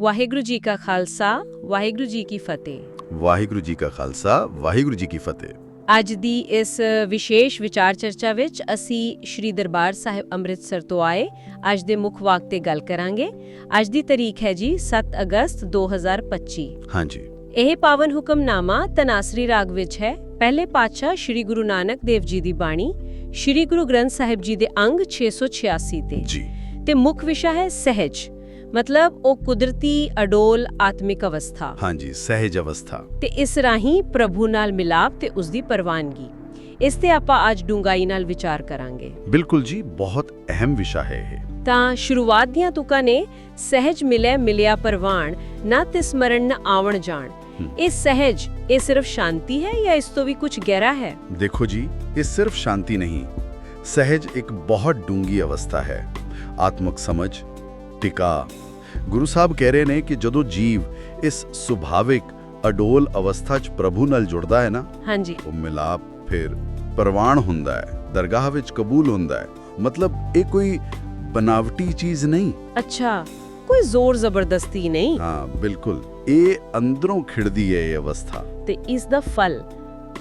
ਵਾਹਿਗੁਰੂ ਜੀ ਕਾ ਖਾਲਸਾ ਵਾਹਿਗੁਰੂ ਜੀ ਕੀ ਫਤਿਹ। ਵਾਹਿਗੁਰੂ ਜੀ ਕਾ ਖਾਲਸਾ ਵਾਹਿਗੁਰੂ ਜੀ ਕੀ ਫਤਿਹ। ਅੱਜ ਦੀ ਇਸ ਵਿਸ਼ੇਸ਼ ਵਿਚਾਰ ਚਰਚਾ ਵਿੱਚ ਅਸੀਂ ਸ਼੍ਰੀ ਦਰਬਾਰ ਸਾਹਿਬ ਅੰਮ੍ਰਿਤਸਰ ਤੋਂ ਆਏ। ਅੱਜ ਦੇ ਮੁੱਖ ਵਾਕ ਤੇ ਗੱਲ ਕਰਾਂਗੇ। ਅੱਜ ਦੀ ਤਾਰੀਖ ਹੈ ਜੀ 7 ਅਗਸਤ 2025 ਹਾਂਜੀ। ਇਹ ਪਾਵਨ ਹੁਕਮਨਾਮਾ ਤਨਾਸਰੀ ਰਾਗ ਵਿੱਚ ਹੈ। ਪਹਿਲੇ ਪਾਤਸ਼ਾਹ ਸ਼੍ਰੀ ਗੁਰੂ ਨਾਨਕ ਦੇਵ ਜੀ ਦੀ ਬਾਣੀ ਸ਼੍ਰੀ ਗੁਰੂ ਗ੍ਰੰਥ ਸਾਹਿਬ ਜੀ ਦੇ ਅੰਗ 686 ਤੇ। ਜੀ। ਤੇ ਮੁੱਖ ਵਿਸ਼ਾ ਹੈ ਸਹਿਜ। ਮਤਲਬ ਉਹ ਕੁਦਰਤੀ ਅਡੋਲ ਆਤਮਿਕ ਅਵਸਥਾ। ਹਾਂਜੀ ਸਹਿਜ ਅਵਸਥਾ। ਤੇ ਇਸ ਰਾਹੀਂ ਪ੍ਰਭੂ ਨਾਲ ਮਿਲਾਪ ਤੇ ਉਸ ਦੀ ਪ੍ਰਵਾਨਗੀ। ਇਸ ਤੇ ਆਪਾਂ ਅੱਜ ਡੂੰਘਾਈ ਨਾਲ ਵਿਚਾਰ ਕਰਾਂਗੇ। ਬਿਲਕੁਲ ਜੀ ਬਹੁਤ ਅਹਿਮ ਵਿਸ਼ਾ ਹੈ ਇਹ। ਤਾਂ ਸ਼ੁਰੂਆਤ ਦੀਆਂ ਤੁਕਾਂ ਨੇ ਸਹਿਜ ਮਿਲੇ ਮਿਲਿਆ ਪਰਵਾਣ ਨਾ ਤੇ ਸਮਰਨ ਨ ਆਵਣ ਜਾਣ। ਇਹ ਸਹਿਜ ਇਹ ਸਿਰਫ ਸ਼ਾਂਤੀ ਹੈ ਜਾਂ ਇਸ ਤੋਂ ਵੀ ਕੁਝ ਗਹਿਰਾ ਹੈ? ਦੇਖੋ ਜੀ ਇਹ ਸਿਰਫ ਸ਼ਾਂਤੀ ਨਹੀਂ। ਸਹਿਜ ਇੱਕ ਬਹੁਤ ਡੂੰਗੀ ਅਵਸਥਾ ਹੈ। ਆਤਮਿਕ ਸਮਝ ਟਿਕਾ ਗੁਰੂ ਸਾਹਿਬ ਕਹਿ ਰਹੇ ਨੇ ਕਿ ਜਦੋਂ ਜੀਵ ਇਸ ਸੁਭਾਵਿਕ ਅਡੋਲ ਅਵਸਥਾ 'ਚ ਪ੍ਰਭੂ ਨਾਲ ਜੁੜਦਾ ਹੈ ਨਾ ਹਾਂਜੀ। ਉਹ ਮਿਲਾਪ ਫਿਰ ਪ੍ਰਵਾਨ ਹੁੰਦਾ ਹੈ ਦਰਗਾਹ ਵਿੱਚ ਕਬੂਲ ਹੁੰਦਾ ਹੈ। ਮਤਲਬ ਇਹ ਕੋਈ ਬਨਾਵਟੀ ਚੀਜ਼ ਨਹੀਂ। ਅੱਛਾ ਕੋਈ ਜ਼ੋਰ ਜ਼ਬਰਦਸਤੀ ਨਹੀਂ। ਹਾਂ ਬਿਲਕੁਲ। ਇਹ ਅੰਦਰੋਂ ਖਿੜਦੀ ਹੈ ਇਹ ਅਵਸਥਾ। ਤੇ ਇਸ ਦਾ ਫਲ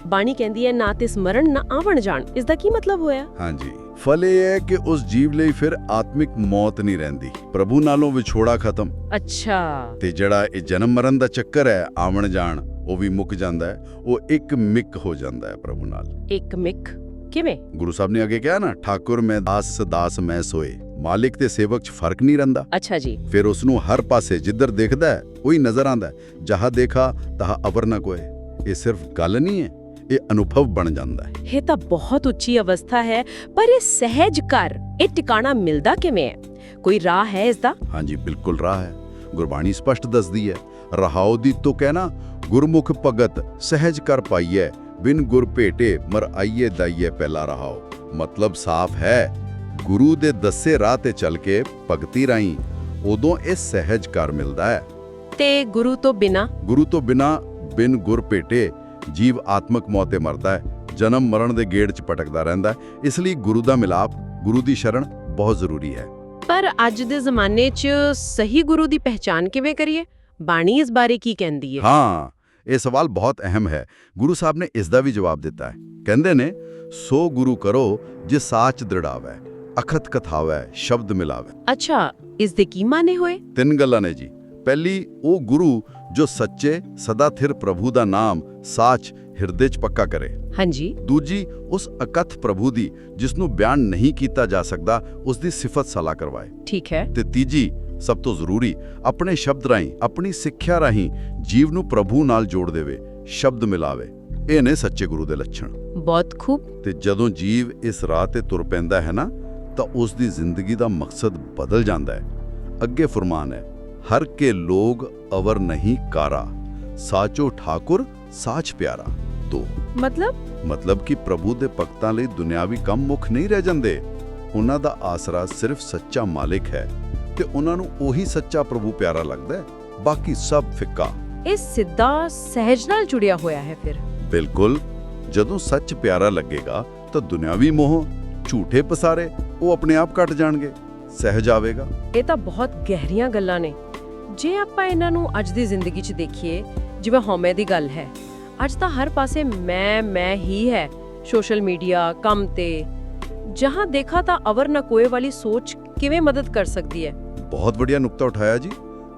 ਬਾਣੀ ਕਹਿੰਦੀ ਹੈ ਨਾ ਤੇ ਸਮਰਨ ਨਾ ਆਵਣ ਜਾਣ। ਇਸ ਦਾ ਕੀ ਮਤਲਬ ਹੋਇਆ? ਹਾਂਜੀ। ਫਲ ਇਹ ਹੈ ਕਿ ਉਸ ਜੀਵ ਲਈ ਫਿਰ ਆਤਮਿਕ ਮੌਤ ਨਹੀਂ ਰਹਿੰਦੀ। ਪ੍ਰਭੂ ਨਾਲੋਂ ਵਿਛੋੜਾ ਖਤਮ। ਅੱਛਾ। ਤੇ ਜਿਹੜਾ ਇਹ ਜਨਮ ਮਰਨ ਦਾ ਚੱਕਰ ਹੈ ਆਵਣ ਜਾਣ ਉਹ ਵੀ ਮੁੱਕ ਜਾਂਦਾ ਹੈ ਉਹ ਇੱਕ ਮਿਕ ਹੋ ਜਾਂਦਾ ਹੈ ਪ੍ਰਭੂ ਨਾਲ। ਇੱਕ ਮਿਕ? ਕਿਵੇਂ? ਗੁਰੂ ਸਾਹਿਬ ਨੇ ਅੱਗੇ ਕਿਹਾ ਨਾ ਠਾਕੁਰ ਮੈਂ ਦਾਸ ਦਾਸ ਮੈਂ ਸੋਏ। ਮਾਲਿਕ ਤੇ ਸੇਵਕ 'ਚ ਫ਼ਰਕ ਨਹੀਂ ਰਹਿੰਦਾ। ਅੱਛਾ ਜੀ। ਫਿਰ ਉਸ ਨੂੰ ਹਰ ਪਾਸੇ ਜਿੱਧਰ ਦੇਖਦਾ ਹੈ ਉਹੀ ਨਜ਼ਰ ਆਂਦਾ ਹੈ। ਜਹਾਂ ਦੇਖਾ ਤਹਾਂ ਅਵਰ ਨਾ ਕੋਏ। ਇਹ ਸਿਰਫ ਗੱਲ ਨਹੀਂ ਹੈ। ਇਹ ਅਨੁਭਵ ਬਣ ਜਾਂਦਾ ਹੈ। ਇਹ ਤਾਂ ਬਹੁਤ ਉੱਚੀ ਅਵਸਥਾ ਹੈ ਪਰ ਇਹ ਸਹਿਜ ਕਰ ਇਹ ਟਿਕਾਣਾ ਮਿਲਦਾ ਕਿਵੇਂ ਹੈ? ਕੋਈ ਰਾਹ ਹੈ ਇਸ ਦਾ ਹਾਂਜੀ ਬਿਲਕੁਲ ਰਾਹ ਹੈ। ਗੁਰਬਾਣੀ ਸਪਸ਼ਟ ਦੱਸਦੀ ਹੈ ਰਹਾਉ ਦੀ ਤੋ ਕਹਿਣਾ ਗੁਰਮੁਖ ਭਗਤ ਸਹਿਜ ਕਰ ਪਾਈਐ ਬਿਨ ਗੁਰ ਭੇਟੇ ਮਰ ਆਈਏ ਦਾਈਏ ਪਹਿਲਾ ਰਹਾਉ ਮਤਲਬ ਸਾਫ਼ ਹੈ ਗੁਰੂ ਦੇ ਦੱਸੇ ਰਾਹ ਤੇ ਚੱਲ ਕੇ ਭਗਤੀ ਰਾਈ ਉਦੋਂ ਇਹ ਸਹਿਜ ਕਰ ਮਿਲਦਾ ਹੈ। ਤੇ ਗੁਰੂ ਤੋਂ ਬਿਨਾ? ਗੁਰੂ ਤੋਂ ਬਿਨਾ ਬਿਨ ਗੁਰ ਭੇਟੇ ਜੀਵ ਆਤਮਕ ਮੌਤੇ ਮਰਦਾ ਹੈ ਜਨਮ ਮਰਨ ਦੇ ਗੇੜ 'ਚ ਭਟਕਦਾ ਰਹਿੰਦਾ ਹੈ ਇਸ ਲਈ ਗੁਰੂ ਦਾ ਮਿਲਾਪ ਗੁਰੂ ਦੀ ਸ਼ਰਣ ਬਹੁਤ ਜ਼ਰੂਰੀ ਹੈ। ਪਰ ਅੱਜ ਦੇ ਜ਼ਮਾਨੇ 'ਚ ਸਹੀ ਗੁਰੂ ਦੀ ਪਹਿਚਾਨ ਕਿਵੇਂ ਕਰੀਏ? ਬਾਣੀ ਇਸ ਬਾਰੇ ਕੀ ਕਹਿੰਦੀ ਹੈ? ਹਾਂ ਇਹ ਸਵਾਲ ਬਹੁਤ ਅਹਿਮ ਹੈ। ਗੁਰੂ ਸਾਹਿਬ ਨੇ ਇਸ ਦਾ ਵੀ ਜਵਾਬ ਦਿੱਤਾ ਹੈ। ਕਹਿੰਦੇ ਨੇ ਸੋ ਗੁਰੂ ਕਰੋ ਜਿ ਸਾਚ ਦ੍ਰਿੜਾਵੈ ਅਖਤ ਕਥਾਵੈ ਸ਼ਬਦ ਮਿਲਾਵੈ। ਅੱਛਾ ਇਸ ਦੇ ਕੀ ਮਾਨੇ ਹੋਏ? ਤਿੰਨ ਗੱਲਾਂ ਨੇ ਜੀ। ਪਹਿਲੀ ਉਹ ਗੁਰੂ ਜੋ ਸੱਚੇ ਸਦਾ ਥਿਰ ਪ੍ਰਭੂ ਦਾ ਨਾਮ ਸਾਚ ਹਿਰਦੇ 'ਚ ਪੱਕਾ ਕਰੇ। ਹਾਂਜੀ। ਦੂਜੀ ਉਸ ਅਕਥ ਪ੍ਰਭੂ ਦੀ ਜਿਸ ਨੂੰ ਬਿਆਨ ਨਹੀਂ ਕੀਤਾ ਜਾ ਸਕਦਾ ਉਸ ਦੀ ਸਿਫਤ ਸਲਾਹ ਕਰਵਾਏ। ਠੀਕ ਹੈ। ਤੇ ਤੀਜੀ ਸਭ ਤੋਂ ਜ਼ਰੂਰੀ ਆਪਣੇ ਸ਼ਬਦ ਰਾਹੀਂ ਆਪਣੀ ਸਿੱਖਿਆ ਰਾਹੀਂ ਜੀਵ ਨੂੰ ਪ੍ਰਭੂ ਨਾਲ ਜੋੜ ਦੇਵੇ ਸ਼ਬਦ ਮਿਲਾਵੇ। ਇਹ ਨੇ ਸੱਚੇ ਗੁਰੂ ਦੇ ਲੱਛਣ। ਬਹੁਤ ਖੂਬ। ਤੇ ਜਦੋਂ ਜੀਵ ਇਸ ਰਾਹ ਤੇ ਤੁਰ ਪੈਂਦਾ ਹੈ ਨਾ ਤਾਂ ਉਸ ਦੀ ਜ਼ਿੰਦਗੀ ਦਾ ਮਕਸਦ ਬਦਲ ਜਾਂਦਾ ਹੈ। ਅੱਗੇ ਫਰਮਾਨ ਹੈ ਹਰ ਕੇ ਲੋਗ ਅਵਰ ਨਹੀਂ ਕਾਰਾ। ਸਾਚੋ ਠਾਕੁਰ ਸਾਚ ਪਿਆਰਾ। ਦੋ। ਮਤਲਬ? ਮਤਲਬ ਕਿ ਪ੍ਰਭੂ ਦੇ ਭਗਤਾਂ ਲਈ ਦੁਨਿਆਵੀ ਕੰਮ ਮੁੱਖ ਨਹੀਂ ਰਹਿ ਜਾਂਦੇ। ਉਹਨਾਂ ਦਾ ਆਸਰਾ ਸਿਰਫ ਸੱਚਾ ਮਾਲਿਕ ਹੈ ਤੇ ਉਹਨਾਂ ਨੂੰ ਉਹੀ ਸੱਚਾ ਪ੍ਰਭੂ ਪਿਆਰਾ ਲੱਗਦਾ ਹੈ। ਬਾਕੀ ਸਭ ਫਿੱਕਾ। ਇਹ ਸਿੱਧਾ ਸਹਿਜ ਨਾਲ ਜੁੜਿਆ ਹੋਇਆ ਹੈ ਫਿਰ। ਬਿਲਕੁਲ। ਜਦੋਂ ਸੱਚ ਪਿਆਰਾ ਲੱਗੇਗਾ ਤਾਂ ਦੁਨਿਆਵੀ ਮੋਹ ਝੂਠੇ ਪਸਾਰੇ ਉਹ ਆਪਣੇ ਆਪ ਘਟ ਜਾਣਗੇ। ਸਹਿਜ ਆਵੇਗਾ। ਇਹ ਤਾਂ ਬਹੁਤ ਗਹਿਰੀਆਂ ਗੱਲਾਂ ਨੇ। ਜੇ ਆਪਾਂ ਇਹਨਾਂ ਨੂੰ ਅੱਜ ਦੀ ਜ਼ਿੰਦਗੀ 'ਚ ਦੇਖੀਏ ਜਿਵੇਂ ਹਉਮੈ ਦੀ ਗੱਲ ਹੈ ਅੱਜ ਤਾਂ ਹਰ ਪਾਸੇ ਮੈਂ ਮੈਂ ਹੀ ਹੈ ਸੋਸ਼ਲ ਮੀਡੀਆ ਕੰਮ ਤੇ। ਜਹਾਂ ਦੇਖਾ ਤਾਂ ਅਵਰ ਨਾ ਕੋਏ ਵਾਲੀ ਸੋਚ ਕਿਵੇਂ ਮਦਦ ਕਰ ਸਕਦੀ ਹੈ? ਬਹੁਤ ਵਧੀਆ ਨੁਕਤਾ ਉਠਾਇਆ ਜੀ।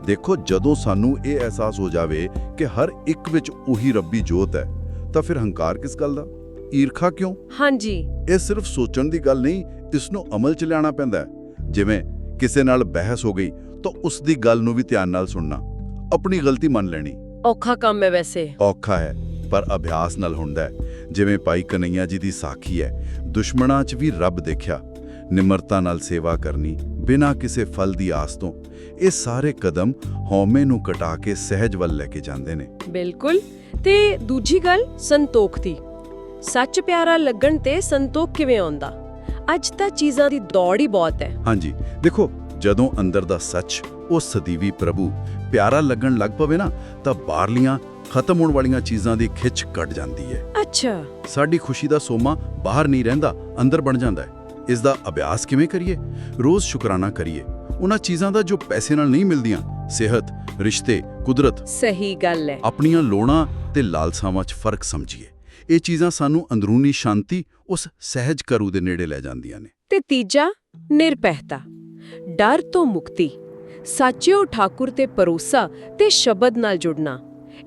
ਦੇਖੋ ਜਦੋਂ ਸਾਨੂੰ ਇਹ ਅਹਿਸਾਸ ਹੋ ਜਾਵੇ ਕਿ ਹਰ ਇੱਕ ਵਿੱਚ ਉਹੀ ਰੱਬੀ ਜੋਤ ਹੈ ਤਾਂ ਫਿਰ ਹੰਕਾਰ ਕਿਸ ਗੱਲ ਦਾ? ਈਰਖਾ ਕਿਉਂ? ਹਾਂਜੀ। ਇਹ ਸਿਰਫ ਸੋਚਣ ਦੀ ਗੱਲ ਨਹੀਂ ਇਸ ਨੂੰ ਅਮਲ 'ਚ ਲਿਆਣਾ ਪੈਂਦਾ ਹੈ। ਜਿਵੇਂ ਕਿਸੇ ਨਾਲ ਬਹਿਸ ਹੋ ਗਈ ਤਾਂ ਉਸ ਦੀ ਗੱਲ ਨੂੰ ਵੀ ਧਿਆਨ ਨਾਲ ਸੁਣਨਾ। ਆਪਣੀ ਗਲਤੀ ਮੰਨ ਲੈਣੀ। ਔਖਾ ਕੰਮ ਹੈ ਵੈਸੇ। ਔਖਾ ਹੈ ਪਰ ਅਭਿਆਸ ਨਾਲ ਹੁੰਦਾ ਹੈ। ਜਿਵੇਂ ਭਾਈ ਕਨਈਆ ਜੀ ਦੀ ਸਾਖੀ ਹੈ ਦੁਸ਼ਮਣਾਂ 'ਚ ਵੀ ਰੱਬ ਦੇਖਿਆ। ਨਿਮਰਤਾ ਨਾਲ ਸੇਵਾ ਕਰਨੀ ਬਿਨਾਂ ਕਿਸੇ ਫਲ ਦੀ ਆਸ ਤੋਂ ਇਹ ਸਾਰੇ ਕਦਮ ਹਉਮੈ ਨੂੰ ਕਟਾ ਕੇ ਸਹਿਜ ਵੱਲ ਲੈ ਕੇ ਜਾਂਦੇ ਨੇ। ਬਿਲਕੁਲ। ਤੇ ਦੂਜੀ ਗੱਲ ਸੰਤੋਖ ਦੀ। ਸੱਚ ਪਿਆਰਾ ਲੱਗਣ ਤੇ ਸੰਤੋਖ ਕਿਵੇਂ ਆਉਂਦਾ? ਅੱਜ ਤਾਂ ਚੀਜ਼ਾਂ ਦੀ ਦੌੜ ਹੀ ਬਹੁਤ ਹੈ। ਹਾਂਜੀ। ਦੇਖੋ ਜਦੋਂ ਅੰਦਰ ਦਾ ਸੱਚ ਉਹ ਸਦੀਵੀ ਪ੍ਰਭੂ ਪਿਆਰਾ ਲੱਗਣ ਲੱਗ ਪਵੇ ਨਾ ਤਾਂ ਬਾਹਰਲੀਆਂ ਖਤਮ ਹੋਣ ਵਾਲੀਆਂ ਚੀਜ਼ਾਂ ਦੀ ਖਿੱਚ ਘਟ ਜਾਂਦੀ ਹੈ। ਅੱਛਾ। ਸਾਡੀ ਖੁਸ਼ੀ ਦਾ ਸੋਮਾ ਬਾਹਰ ਨਹੀਂ ਰਹਿੰਦਾ ਅੰਦਰ ਬਣ ਜਾਂਦਾ ਹੈ। ਇਸ ਦਾ ਅਭਿਆਸ ਕਿਵੇਂ ਕਰੀਏ? ਰੋਜ਼ ਸ਼ੁਕਰਾਨਾ ਕਰੀਏ। ਉਹਨਾਂ ਚੀਜ਼ਾਂ ਦਾ ਜੋ ਪੈਸੇ ਨਾਲ ਨਹੀਂ ਮਿਲਦੀਆਂ ਸਿਹਤ ਰਿਸ਼ਤੇ ਕੁਦਰਤ। ਸਹੀ ਗੱਲ ਹੈ। ਆਪਣੀਆਂ ਲੋੜਾਂ ਤੇ ਲਾਲਸਾਵਾਂ 'ਚ ਫ਼ਰਕ ਸਮਝੀਏ। ਇਹ ਚੀਜ਼ਾਂ ਸਾਨੂੰ ਅੰਦਰੂਨੀ ਸ਼ਾਂਤੀ ਉਸ ਸਹਿਜ ਕਰੂ ਦੇ ਨੇੜੇ ਲੈ ਜਾਂਦੀਆਂ ਨੇ। ਤੇ ਤੀਜਾ ਨਿਰਪਹਿਤਾ ਡਰ ਤੋਂ ਮੁਕਤੀ। ਸਾਚਿਓ ਠਾਕੁਰ ਤੇ ਭਰੋਸਾ ਤੇ ਸ਼ਬਦ ਨਾਲ ਜੁੜਨਾ।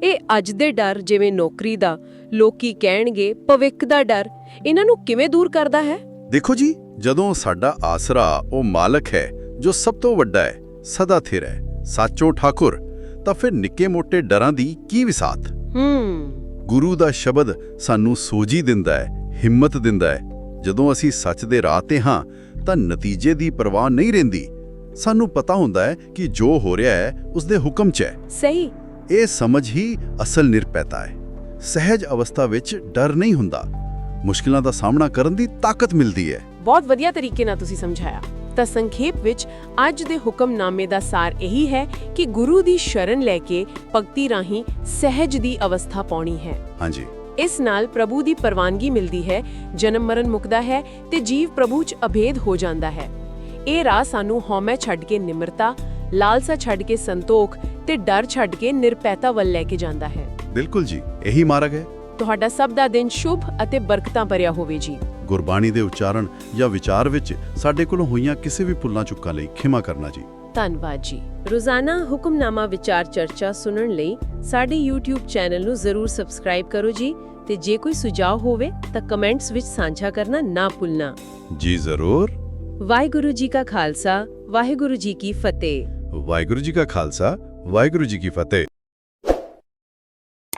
ਇਹ ਅੱਜ ਦੇ ਡਰ ਜਿਵੇਂ ਨੌਕਰੀ ਦਾ ਲੋਕੀ ਕਹਿਣਗੇ ਭਵਿੱਖ ਦਾ ਡਰ। ਇਹਨਾਂ ਨੂੰ ਕਿਵੇਂ ਦੂਰ ਕਰਦਾ ਹੈ? ਦੇਖੋ ਜੀ ਜਦੋਂ ਸਾਡਾ ਆਸਰਾ ਉਹ ਮਾਲਕ ਹੈ ਜੋ ਸਭ ਤੋਂ ਵੱਡਾ ਹੈ ਸਦਾ ਥਿਰ ਹੈ। ਸਾਚੋ ਠਾਕੁਰ ਤਾਂ ਫਿਰ ਨਿੱਕੇ-ਮੋਟੇ ਡਰਾਂ ਦੀ ਕੀ ਵਿਸਾਤ? ਹੂੰ। ਗੁਰੂ ਦਾ ਸ਼ਬਦ ਸਾਨੂੰ ਸੋਝੀ ਦਿੰਦਾ ਹੈ ਹਿੰਮਤ ਦਿੰਦਾ ਹੈ। ਜਦੋਂ ਅਸੀਂ ਸੱਚ ਦੇ ਰਾਹ ਤੇ ਹਾਂ ਤਾਂ ਨਤੀਜੇ ਦੀ ਪਰਵਾਹ ਨਹੀਂ ਰਹਿੰਦੀ। ਸਾਨੂੰ ਪਤਾ ਹੁੰਦਾ ਹੈ ਕਿ ਜੋ ਹੋ ਰਿਹਾ ਹੈ ਉਸ ਦੇ ਹੁਕਮ 'ਚ ਹੈ। ਸਹੀ। ਇਹ ਸਮਝ ਹੀ ਅਸਲ ਨਿਰਪੈਤਾ ਹੈ। ਸਹਿਜ ਅਵਸਥਾ ਵਿੱਚ ਡਰ ਨਹੀਂ ਹੁੰਦਾ। ਮੁਸ਼ਕਿਲਾਂ ਦਾ ਸਾਹਮਣਾ ਕਰਨ ਦੀ ਤਾਕਤ ਮਿਲਦੀ ਹੈ। ਬਹੁਤ ਵਧੀਆ ਤਰੀਕੇ ਨਾਲ ਤੁਸੀਂ ਸਮਝਾਇਆ। ਤਾਂ ਸੰਖੇਪ ਵਿੱਚ ਅੱਜ ਦੇ ਹੁਕਮਨਾਮੇ ਦਾ ਸਾਰ ਇਹੀ ਹੈ ਕਿ ਗੁਰੂ ਦੀ ਸ਼ਰਨ ਲੈ ਕੇ ਭਗਤੀ ਰਾਹੀਂ ਸਹਿਜ ਦੀ ਅਵਸਥਾ ਪਾਉਣੀ ਹੈ। ਹਾਂਜੀ। ਇਸ ਨਾਲ ਪ੍ਰਭੂ ਦੀ ਪ੍ਰਵਾਨਗੀ ਮਿਲਦੀ ਹੈ ਜਨਮ ਮਰਨ ਮੁਕਦਾ ਹੈ ਤੇ ਜੀਵ ਪ੍ਰਭੂ 'ਚ ਅਭੇਦ ਹੋ ਜਾਂਦਾ ਹੈ। ਇਹ ਰਾਹ ਸਾਨੂੰ ਹਉਮੈ ਛੱਡ ਕੇ ਨਿਮਰਤਾ ਲਾਲਸਾ ਛੱਡ ਕੇ ਸੰਤੋਖ ਤੇ ਡਰ ਛੱਡ ਕੇ ਨਿਰਪੈਤਾ ਵੱਲ ਲੈ ਕੇ ਜਾਂਦਾ ਹੈ। ਬਿਲਕੁਲ ਜੀ ਇਹੀ ਮਾਰਗ ਹੈ। ਤੁਹਾਡਾ ਸਭ ਦਾ ਦਿਨ ਸ਼ੁਭ ਅਤੇ ਬਰਕਤਾਂ ਭਰਿਆ ਹੋਵੇ ਜੀ। ਗੁਰਬਾਣੀ ਦੇ ਉਚਾਰਨ ਜਾਂ ਵਿਚਾਰ ਵਿੱਚ ਸਾਡੇ ਕੋਲੋਂ ਹੋਈਆਂ ਕਿਸੇ ਵੀ ਭੁੱਲਾਂ ਚੁੱਕਾਂ ਲਈ ਖਿਮਾ ਕਰਨਾ ਜੀ। ਧੰਨਵਾਦ ਜੀ। ਰੋਜ਼ਾਨਾ ਹੁਕਮਨਾਮਾ ਵਿਚਾਰ ਚਰਚਾ ਸੁਣਨ ਲਈ ਸਾਡੇ YouTube ਚੈਨਲ ਨੂੰ ਜ਼ਰੂਰ ਸਬਸਕ੍ਰਾਈਬ ਕਰੋ ਜੀ ਤੇ ਜੇ ਕੋਈ ਸੁਝਾਅ ਹੋਵੇ ਤਾਂ ਕਮੈਂਟਸ ਵਿੱਚ ਸਾਂਝਾ ਕਰਨਾ ਨਾ ਭੁੱਲਣਾ। ਜੀ ਜ਼ਰੂਰ। ਵਾਹਿਗੁਰੂ ਜੀ ਕਾ ਖਾਲਸਾ ਵਾਹਿਗੁਰੂ ਜੀ ਕੀ ਫਤਿਹ। ਵਾਹਿਗੁਰੂ ਜੀ ਕਾ ਖਾਲਸਾ ਵਾਹਿਗੁਰੂ ਜੀ ਕੀ ਫਤਿਹ।